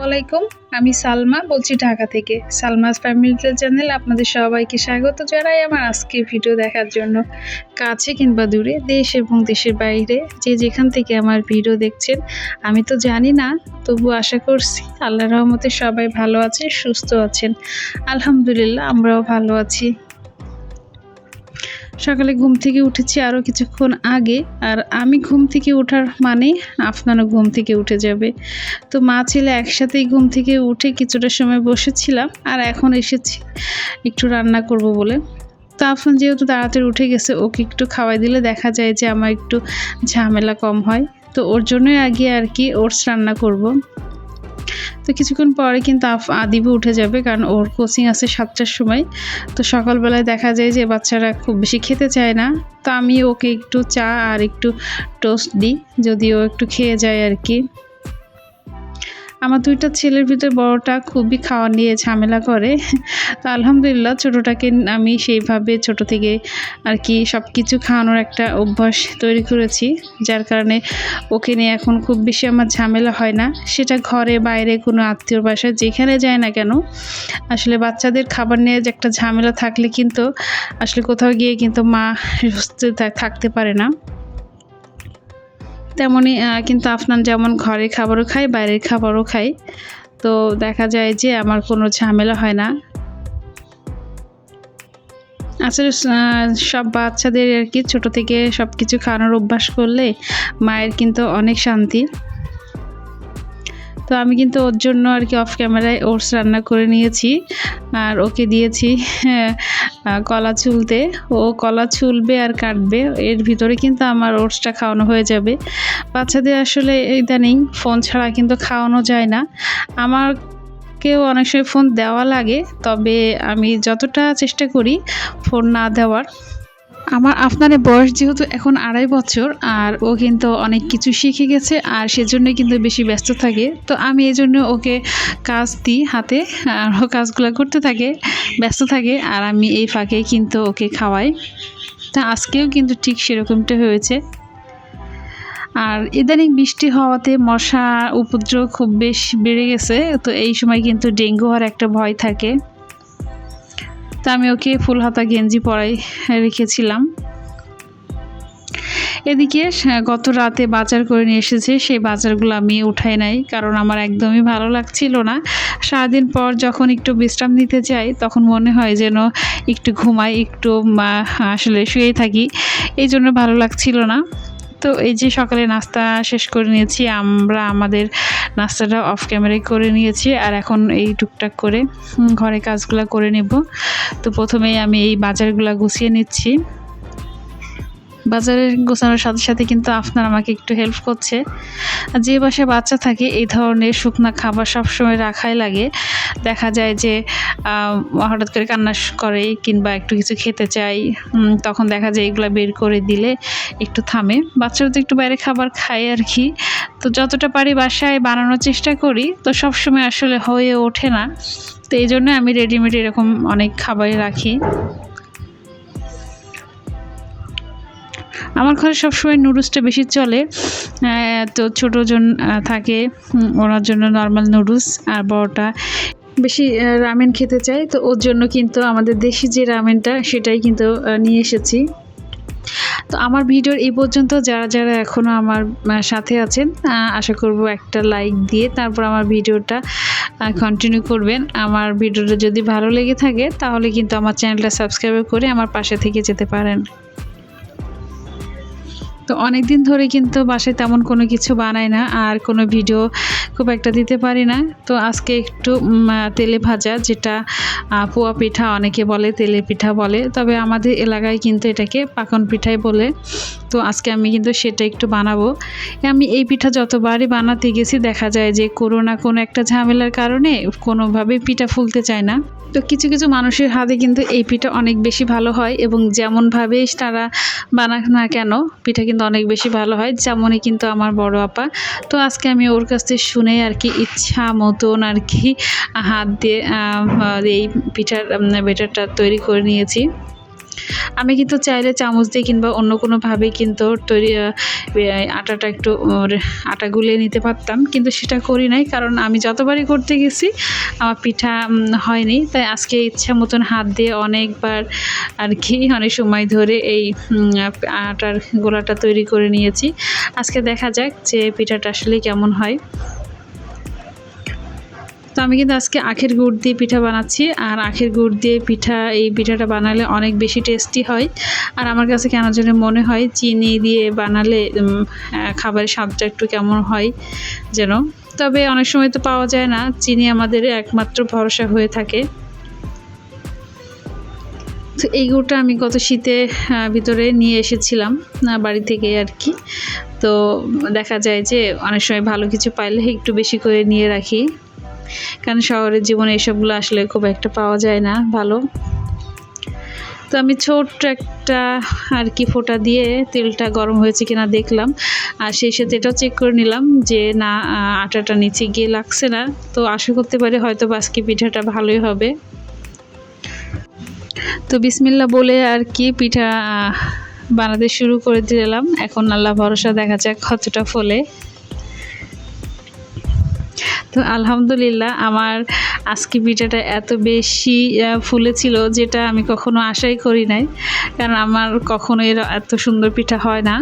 ওয়ালাইকুম আমি সালমা বলছি ঢাকা থেকে। সালমাস ফ্যামিলি চ্যানেল আপনাদের সবাইকে স্বাগত জানাই আমার আজকে ভিডিও দেখার জন্য। কাছে কিংবা দূরে, দেশ এবং দেশের বাইরে, যে যেখান থেকে আমার ভিডিও দেখছেন, আমি তো জানি না, তবু আশা করছি আল্লাহ রহমতে সবাই ভালো আছে সুস্থ আছেন। আলহামদুলিল্লাহ, আমরাও ভালো আছি। সকালে ঘুম থেকে উঠেছি আরও কিছুক্ষণ আগে, আর আমি ঘুম থেকে ওঠার মানে আপনারও ঘুম থেকে উঠে যাবে। তো মা ছেলে একসাথেই ঘুম থেকে উঠে কিছুটা সময় বসেছিলাম, আর এখন এসেছি একটু রান্না করব বলে। তো আফরান যেহেতু তাড়াতাড়ি উঠে গেছে, ওকে একটু খাওয়াই দিলে দেখা যায় যে আমার একটু ঝামেলা কম হয়। তো ওর জন্যই আগে আর কি ওটস রান্না করব। তো কিছুক্ষণ পরে কিন্তু আদিবও উঠে যাবে, কারণ ওর কোচিং আছে সাতটার সময়। তো সকালবেলায় দেখা যায় যে বাচ্চারা খুব বেশি খেতে চায় না। তো আমি ওকে একটু চা আর একটু টোস্ট দিই যদি ও একটু খেয়ে যায় আর কি। আমার দুইটা ছেলের ভিতরে বড়টা খুবই খাওয়া নিয়ে ঝামেলা করে। তো আলহামদুলিল্লাহ ছোটোটাকে আমি সেইভাবে ছোট থেকে আর কি সব কিছু খাওয়ানোর একটা অভ্যাস তৈরি করেছি, যার কারণে ওকে নিয়ে এখন খুব বেশি আমার ঝামেলা হয় না। সেটা ঘরে, বাইরে কোনো আত্মীয়র বাসায় যেখানে যায় না কেন, আসলে বাচ্চাদের খাবার নিয়ে যে একটা ঝামেলা থাকলে কিন্তু আসলে কোথাও গিয়ে কিন্তু মা সুস্থ থাকতে পারে না। তেমনই কিন্তু আপনার যেমন ঘরের খাবারও খাই বাইরের খাবারও খাই তো দেখা যায় যে আমার কোনো ঝামেলা হয় না। আসলে সব বাচ্চাদের আর কি ছোটো থেকে সব কিছু খাওয়ানোর অভ্যাস করলে মায়ের কিন্তু অনেক শান্তি। তো আমি কিন্তু ওর জন্য আর কি অফ ক্যামেরায় ওটস রান্না করে নিয়েছি। আর ওকে দিয়েছি হ্যাঁ, কলা চুলতে ও কলা চুলবে আর কাটবে এর ভিতরে কিন্তু আমার ওটসটা খাওয়ানো হয়ে যাবে। বাচ্চাদের আসলে ইদানিং ফোন ছাড়া কিন্তু খাওয়ানো যায় না। আমার কেউ অনেক সময় ফোন দেওয়া লাগে তবে আমি যতটা চেষ্টা করি ফোন না দেওয়ার। আমার, আপনার বয়স যেহেতু এখন আড়াই বছর, আর ও কিন্তু অনেক কিছু শিখে গেছে, আর সেজন্যই কিন্তু বেশি ব্যস্ত থাকে। তো আমি এই জন্য ওকে কাজ দিই হাতে, আর ও কাজগুলো করতে থাকে, ব্যস্ত থাকে, আর আমি এই ফাঁকে কিন্তু ওকে খাওয়াই। তা আজকেও কিন্তু ঠিক সেরকমটা হয়েছে। আর ইদানিং বৃষ্টি হওয়াতে মশা উপদ্রব খুব বেশ বেড়ে গেছে, তো এই সময় কিন্তু ডেঙ্গু হওয়ার একটা ভয় থাকে। তা আমি ওকে ফুল হাতা গেঞ্জি পরাই রেখেছিলাম। এদিকে গত রাতে বাজার করে নিয়ে এসেছে, সেই বাজারগুলো আমি উঠাই নাই, কারণ আমার একদমই ভালো লাগছিল না। সারাদিন পর যখন একটু বিশ্রাম নিতে যাই তখন মনে হয় যেন একটু ঘুমাই, একটু আসলে শুয়েই থাকি, এই জন্য ভালো লাগছিল না। তো এই যে সকালে নাস্তা শেষ করে নিয়েছি, আমরা আমাদের নাস্তাটা অফ ক্যামেরায় করে নিয়েছি আর এখন এই টুকটাক করে ঘরে কাজগুলো করে নেব। তো প্রথমেই আমি এই বাজারগুলো গুছিয়ে নিচ্ছি। বাজারে গোছানোর সাথে সাথে কিন্তু আপনার আমাকে একটু হেল্প করছে। যে বাসায় বাচ্চা থাকে, এই ধরনের শুকনা খাবার সবসময় রাখাই লাগে। দেখা যায় যে হঠাৎ করে কান্না করে কিংবা একটু কিছু খেতে চাই তখন দেখা যায় এগুলো বের করে দিলে একটু থামে। বাচ্চারা তো একটু বাইরে খাবার খায় আর কি। তো যতটা পারি বাসায় বানানোর চেষ্টা করি, তো সবসময় আসলে হয়ে ওঠে না। তো এই জন্য আমি রেডিমেড এরকম অনেক খাবার রাখি। আমার ঘরে সবসময় নুডলসটা বেশি চলে। তো ছোটো জন থাকে ওনার জন্য নর্মাল নুডলস আর বড়টা। বেশি রামেন খেতে চাই তো ওর জন্য কিন্তু আমাদের দেশি যে রামেনটা সেটাই কিন্তু নিয়ে এসেছি। তো আমার ভিডিওর এই পর্যন্ত, যারা যারা এখনও আমার সাথে আছেন আশা করব একটা লাইক দিয়ে তারপর আমার ভিডিওটা কন্টিনিউ করবেন। আমার ভিডিওটা যদি ভালো লেগে থাকে, তাহলে কিন্তু আমার চ্যানেলটা সাবস্ক্রাইব করে আমার পাশে থেকে যেতে পারেন। তো অনেক দিন ধরে কিন্তু বাসায় তেমন কোনো কিছু বানাই না, আর কোনো ভিডিও খুব একটা দিতে পারি না। তো আজকে একটু তেলে ভাজা, যেটা পোয়া পিঠা অনেকে বলে, তেলে পিঠা বলে। তবে আমাদের এলাকায় কিন্তু এটাকে পাকন পিঠাই বলে। তো আজকে আমি কিন্তু সেটা একটু বানাবো। আমি এই পিঠা যতবারই বানাতে গেছি, দেখা যায় যে কোনো না কোনো একটা ঝামেলার কারণে কোনোভাবেই পিঠা ফুলতে চায় না। তো কিছু কিছু মানুষের হাতে কিন্তু এই পিঠা অনেক বেশি ভালো হয় এবং যেমনভাবে তারা বানাক না কেন, পিঠা কিন্তু অনেক বেশি ভালো হয়, যেমনই কিন্তু আমার বড় আপা। তো আজকে আমি ওর কাছ থেকে শুনে আর কি ইচ্ছা মতন আর কি হাত দিয়ে এই পিঠার বেটারটা তৈরি করে নিয়েছি। আমি কিন্তু চাইলে চামচ দিয়ে কিংবা অন্য কোনোভাবে কিন্তু তৈরি আটাটা একটু আটা গুলিয়ে নিতে পারতাম, কিন্তু সেটা করি নাই, কারণ আমি যতবারই করতে গেছি, আমার পিঠা হয়নি, তাই আজকে ইচ্ছা মতন হাত দিয়ে অনেকবার আর কি, অনেক সময় ধরে এই আটার গোলাটা তৈরি করে নিয়েছি। আজকে দেখা যাক যে পিঠাটা আসলে কেমন হয়। তো আমি কিন্তু আজকে আখের গুড় দিয়ে পিঠা বানাচ্ছি, আর আখের গুড় দিয়ে পিঠা, এই পিঠাটা বানালে অনেক বেশি টেস্টি হয়। আর আমার কাছে কেন যেন মনে হয়, চিনি দিয়ে বানালে খাবারের স্বাদটা একটু কেমন হয় যেন। তবে অনেক সময় তো পাওয়া যায় না, চিনি আমাদের একমাত্র ভরসা হয়ে থাকে। তো এই গুড়টা আমি গত শীতে ভিতরে নিয়ে এসেছিলাম বাড়ি থেকে আর কি। তো দেখা যায় যে অনেক সময় ভালো কিছু পাইলে একটু বেশি করে নিয়ে রাখি। কারণ শহরের জীবনে এসবগুলো আসলে খুব একটা পাওয়া যায় না, ভালো। তো আমি ছোট্ট একটা আর কি ফোঁটা দিয়ে তেলটা গরম হয়েছে কিনা দেখলাম, আর সেই সাথে এটাও চেক করে নিলাম যে না আটাটা নিচে গিয়ে লাগছে না। তো আশা করতে পারি হয়তো বাসকি পিঠাটা ভালোই হবে। তো বিসমিল্লা বলে আর কি পিঠা বানাতে শুরু করে দিলাম। এখন আল্লাহ ভরসা, দেখা যাক কতটা ফলে। তো আলহামদুলিল্লাহ আমার আজকে পিঠাটা এত বেশি ফুলেছিল যেটা আমি কখনো আশাই করি নাই। কারণ আমার কখনো এর এত সুন্দর পিঠা হয় না।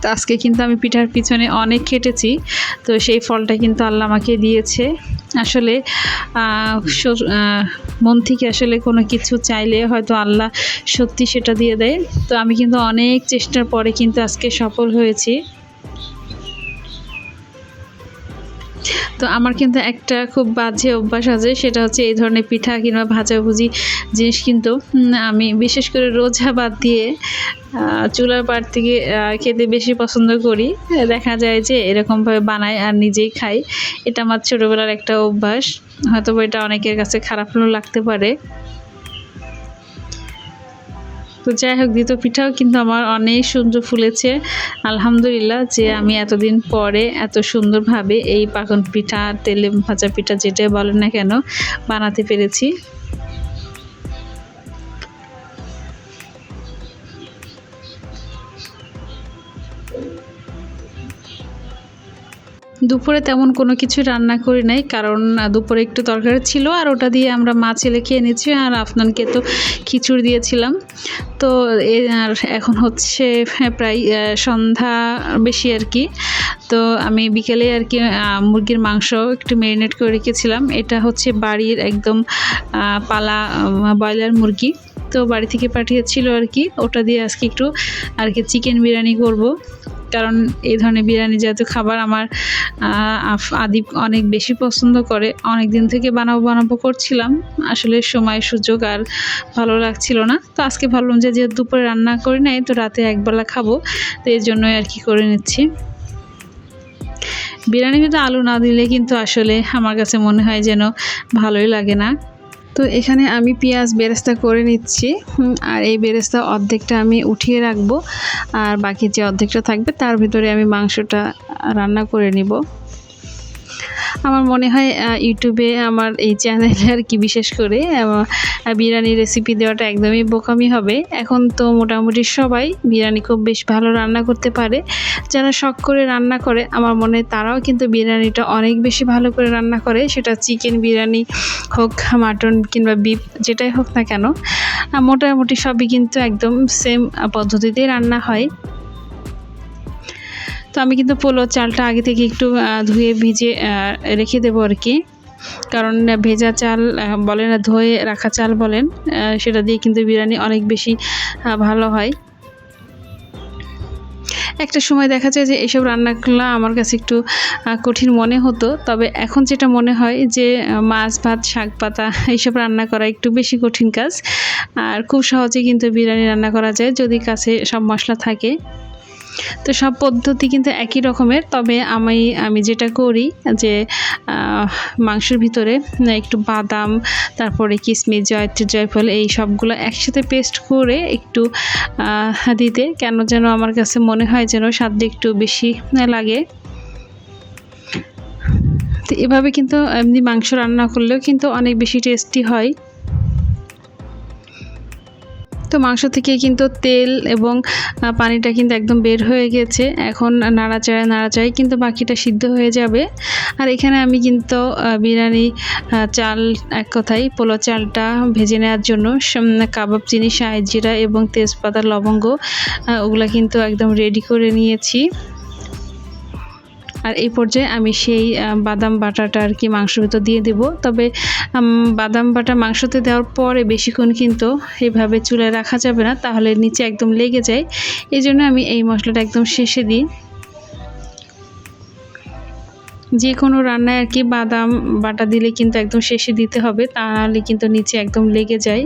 তো আজকে কিন্তু আমি পিঠার পিছনে অনেক খেটেছি। তো সেই ফলটা কিন্তু আল্লাহ আমাকে দিয়েছে। আসলে মন থেকে আসলে কোনো কিছু চাইলে হয়তো আল্লাহ সত্যি সেটা দিয়ে দেয়। তো আমি কিন্তু অনেক চেষ্টার পরে কিন্তু আজকে সফল হয়েছি। তো আমার কিন্তু একটা খুব বাজে অভ্যাস আছে, সেটা হচ্ছে এই ধরনের পিঠা কিংবা ভাজাভুজি জিনিস কিন্তু আমি বিশেষ করে রোজা বাদ দিয়ে চুলার পাড় থেকে খেতে বেশি পছন্দ করি। দেখা যায় যে এরকমভাবে বানাই আর নিজেই খাই, এটা আমার ছোটোবেলার একটা অভ্যাস। হয়তো এটা অনেকের কাছে খারাপ লাগতে পারে। তো যাই হোক দ্বিতীয় পিঠাও কিন্তু আমার অনেক সুন্দর ফুলেছে। আলহামদুলিল্লাহ যে আমি এতদিন পরে এত সুন্দরভাবে এই পাকন পিঠা, তেলে ভাজা পিঠা যেটাই বলেন না কেন, বানাতে পেরেছি। দুপুরে তেমন কোনো কিছু রান্না করি নাই কারণ দুপুরে একটু তরকারি ছিল আর ওটা দিয়ে আমরা মা ছেলে খেয়ে নিচ্ছি আর আফনানকে তো খিচুড়ি দিয়েছিলাম। তো আর এখন হচ্ছে হ্যাঁ, প্রায় সন্ধ্যা বেশি আর কি। তো আমি বিকেলে আর কি মুরগির মাংস একটু ম্যারিনেট করে রেখেছিলাম। এটা হচ্ছে বাড়ির একদম পালা ব্রয়লার মুরগি। তো বাড়ি থেকে পাঠিয়েছিল আর কি। ওটা দিয়ে আজকে একটু আর কি চিকেন বিরিয়ানি করব। কারণ এই ধরনের বিরিয়ানি জাতীয় খাবার আমার আদিপ অনেক বেশি পছন্দ করে। অনেক দিন থেকে বানাবো বানাবো করছিলাম। আসলে সময় সুযোগ আর ভালো লাগছিল না। তো আজকে ভাবলাম যে যেহেতু দুপুরে রান্না করি নাই, তো রাতে একবেলা খাব। তো এই জন্যই আর কি করে নিচ্ছি। বিরিয়ানির ভিতরে আলু না দিলে কিন্তু আসলে আমার কাছে মনে হয় যেন ভালোই লাগে না। তো এখানে আমি পেঁয়াজ বেরেস্তা করে নিচ্ছি আর এই বেরেস্তা অর্ধেকটা আমি উঠিয়ে রাখব, আর বাকি যে অর্ধেকটা থাকবে তার ভিতরে আমি মাংসটা রান্না করে নিব। আমার মনে হয় ইউটিউবে আমার এই চ্যানেলে আর কি বিশেষ করে বিরিয়ানি রেসিপি দেওয়াটা একদমই বোকামি হবে। এখন তো মোটামুটি সবাই বিরিয়ানি খুব বেশ ভালো রান্না করতে পারে। যারা শখ করে রান্না করে, আমার মনে হয় তারাও কিন্তু বিরিয়ানিটা অনেক বেশি ভালো করে রান্না করে। সেটা চিকেন বিরিয়ানি হোক, মাটন কিংবা বিফ যেটাই হোক না কেন মোটামুটি সবই কিন্তু একদম সেম পদ্ধতিতেই রান্না হয়। তো আমি কিন্তু পোলো চালটা আগে থেকে একটু ধুয়ে ভিজে রেখে দেবো আর কি। কারণ ভেজা চাল বলেন না, ধুয়ে রাখা চাল বলেন সেটা দিয়ে কিন্তু বিরিয়ানি অনেক বেশি ভালো হয়। একটা সময় দেখা যায় যে এইসব রান্নাগুলো আমার কাছে একটু কঠিন মনে হতো। তবে এখন যেটা মনে হয় যে, মাছ ভাত, শাক পাতা, এইসব রান্না করা একটু বেশি কঠিন কাজ। আর খুব সহজে কিন্তু বিরিয়ানি রান্না করা যায় যদি কাছে সব মশলা থাকে। তো সব পদ্ধতি কিন্তু একই রকমের, তবে আমি আমি যেটা করি যে মাংসের ভিতরে একটু বাদাম, তারপরে কিশমিশ জয়ত্রী, জয়ফল এই সবগুলো একসাথে পেস্ট করে একটু দিতে, কেন যেন আমার কাছে মনে হয় যেন স্বাদটা একটু বেশি লাগে। তো এভাবে কিন্তু এমনি মাংস রান্না করলেও কিন্তু অনেক বেশি টেস্টি হয়। তো মাংস থেকে কিন্তু তেল এবং পানিটা কিন্তু একদম বের হয়ে গেছে। এখন নাড়াচাড়া নাড়াচাড়ায় কিন্তু বাকিটা সিদ্ধ হয়ে যাবে। আর এখানে আমি কিন্তু বিরিয়ানি চাল এক কথায় পোলো চালটা ভেজে নেওয়ার জন্য কাবাব, চিনি, শাহি জিরা এবং তেজপাতা, লবঙ্গ ওগুলা কিন্তু একদম রেডি করে নিয়েছি। আর এই পর্যায়ে আমি সেই বাদাম বাটাটা আর কি মাংসের ভিতর দিয়ে দেব। তবে বাদাম বাটা মাংসতে দেওয়ার পরে বেশিক্ষণ কিন্তু এইভাবে চুলায় রাখা যাবে না, তাহলে নিচে একদম লেগে যায়। এই জন্য আমি এই মশলাটা একদম শেষে দিই। যে কোনো রান্নায় আর কি বাদাম বাটা দিলে কিন্তু একদম শেষে দিতে হবে, তাহলে কিন্তু নিচে একদম লেগে যায়।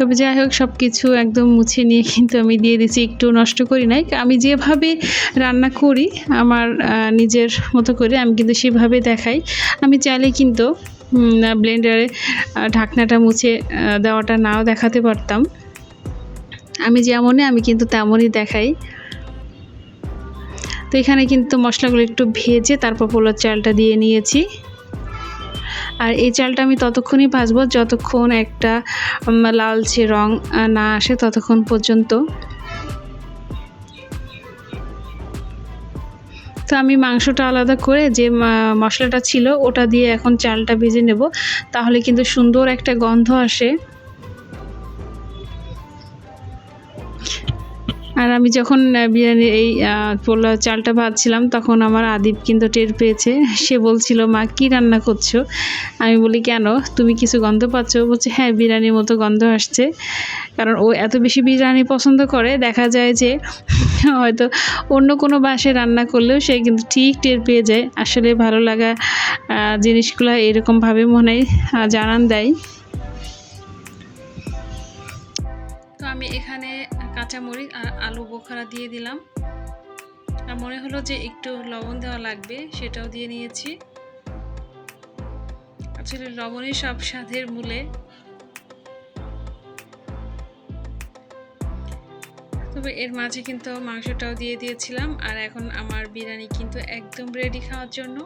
তবে যাই হোক সব কিছু একদম মুছে নিয়ে কিন্তু আমি দিয়ে দিচ্ছি একটু নষ্ট করি নাই। আমি যেভাবে রান্না করি, আমার নিজের মতো করে আমি কিন্তু সেভাবে দেখাই। আমি চাইলে কিন্তু ব্লেন্ডারে ঢাকনাটা মুছে দেওয়াটা নাও দেখাতে পারতাম। আমি যেমনই, আমি কিন্তু তেমনই দেখাই। তো এখানে কিন্তু মশলাগুলো একটু ভেজে তারপর পোলার চালটা দিয়ে নিয়েছি। আর এই চালটা আমি ততক্ষণই ভাজবো, যতক্ষণ একটা লালচে রং না আসে ততক্ষণ পর্যন্ত। তো আমি মাংসটা আলাদা করে যে মশলাটা ছিল, ওটা দিয়ে এখন চালটা ভেজে নেব, তাহলে কিন্তু সুন্দর একটা গন্ধ আসে। আর আমি যখন বিরিয়ানি এই পোলাও চালটা ভাজছিলাম, তখন আমার আদিব কিন্তু টের পেয়েছে। সে বলছিল, মা, কি রান্না করছ? আমি বলি, কেন? তুমি কিছু গন্ধ পাচ্ছ? বলছে হ্যাঁ বিরিয়ানির মতো গন্ধ আসছে। কারণ ও এত বেশি বিরিয়ানি পছন্দ করে, দেখা যায় যে হয়তো অন্য কোনো বাসে রান্না করলেও সে কিন্তু ঠিক টের পেয়ে যায়। আসলে ভালো লাগা জিনিসগুলো এরকমভাবে মনে হয় জানান দেয়। আমি এখানে কাঁচামরিচ আর আলু বোখারা দিয়ে দিলাম। আর মনে হলো যে একটু লবণ দেওয়া লাগবে, সেটাও দিয়ে নিয়েছি। আসলে লবণই সব স্বাদের মূলে। তবে এর মাঝে কিন্তু মাংসটাও দিয়ে দিয়েছিলাম, আর এখন আমার বিরিয়ানি কিন্তু একদম রেডি খাওয়ার জন্য।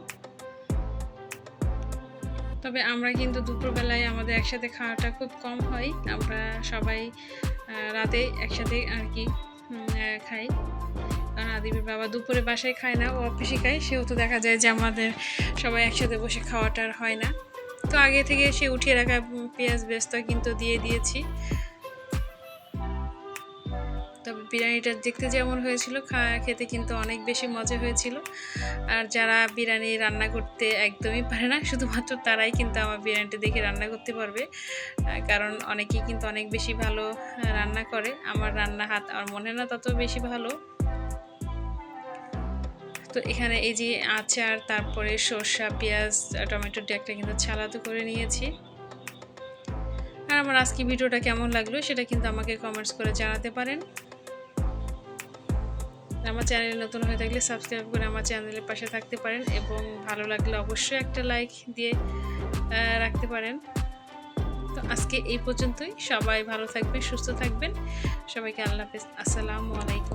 তবে আমরা কিন্তু দুপুরবেলায় আমাদের একসাথে খাওয়াটা খুব কম হয়, আমরা সবাই রাতে একসাথে আর কি খাই। কারণ আদিবের বাবা দুপুরে বাসায় খায় না, ও অফিসে খায়। সেহেতু দেখা যায় যে আমাদের সবাই একসাথে বসে খাওয়াটা আর হয় না। তো আগে থেকে সে উঠিয়ে রাখা পেঁয়াজ ব্যস্ত কিন্তু দিয়ে দিয়েছি। বিরিয়ানিটা দেখতে যেমন হয়েছিল, খা- খেতে কিন্তু অনেক বেশি মজা হয়েছিল। আর যারা বিরিয়ানি রান্না করতে একদমই পারে না, শুধুমাত্র তারাই কিন্তু আমার বিরিয়ানিটা দেখে রান্না করতে পারবে। কারণ অনেকেই কিন্তু অনেক বেশি ভালো রান্না করে। আমার রান্না হাত আর মনে না তত বেশি ভালো। তো এখানে এই যে আচার, তারপরে সর্ষা, পেঁয়াজ, টমেটো একটা কিন্তু ছালাতো করে নিয়েছি। আর আমার আজকে ভিডিওটা কেমন লাগল সেটা কিন্তু আমাকে কমেন্টস করে জানাতে পারেন। আমার চ্যানেলে নতুন হয়ে থাকলে সাবস্ক্রাইব করে আমার চ্যানেলের পাশে থাকতে পারেন এবং ভালো লাগলে অবশ্যই একটা লাইক দিয়ে রাখতে পারেন। তো আজকে এই পর্যন্তই। সবাই ভালো থাকবেন, সুস্থ থাকবেন। সবাইকে আল্লাহ হাফেজ। আসসালামু আলাইকুম।